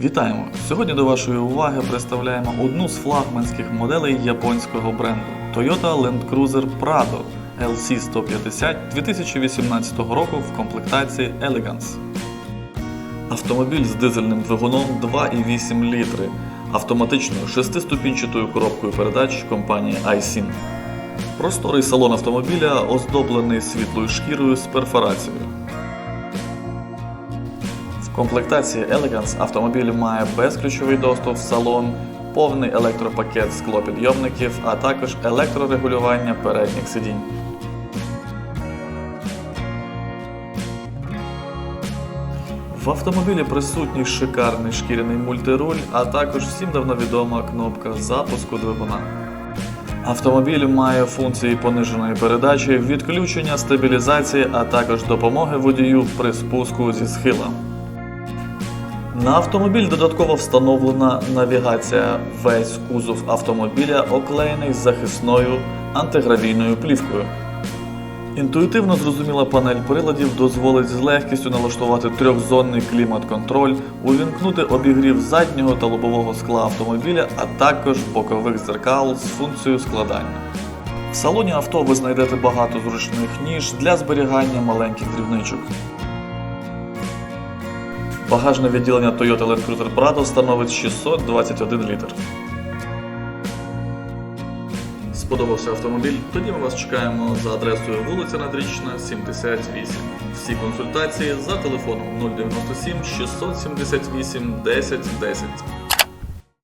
Вітаємо! Сьогодні до вашої уваги представляємо одну з флагманських моделей японського бренду Toyota Land Cruiser Prado LC150 2018 року в комплектації Elegance. Автомобіль з дизельним двигуном 2,8 літри, автоматичною шестиступінчатою коробкою передач компанії iSyn. Просторий салон автомобіля оздоблений світлою шкірою з перфорацією. Комплектації Elegance автомобіль має безключовий доступ в салон, повний електропакет склопідйомників, а також електрорегулювання передніх сидінь. В автомобілі присутній шикарний шкіряний мультируль, а також всім давно відома кнопка запуску двигуна. Автомобіль має функції пониженої передачі, відключення, стабілізації, а також допомоги водію при спуску зі схила. На автомобіль додатково встановлена навігація. Весь кузов автомобіля оклеєний захисною антигравійною плівкою. Інтуїтивно зрозуміла панель приладів дозволить з легкістю налаштувати трьохзонний клімат-контроль, увімкнути обігрів заднього та лобового скла автомобіля, а також бокових дзеркал з функцією складання. В салоні авто ви знайдете багато зручних ніж для зберігання маленьких дрібничок. Багажне відділення Toyota Land Cruiser Prado становить 621 літр. Сподобався автомобіль? Тоді ми вас чекаємо за адресою вулиця Надрічна, 78. Всі консультації за телефоном 097 678 10 10.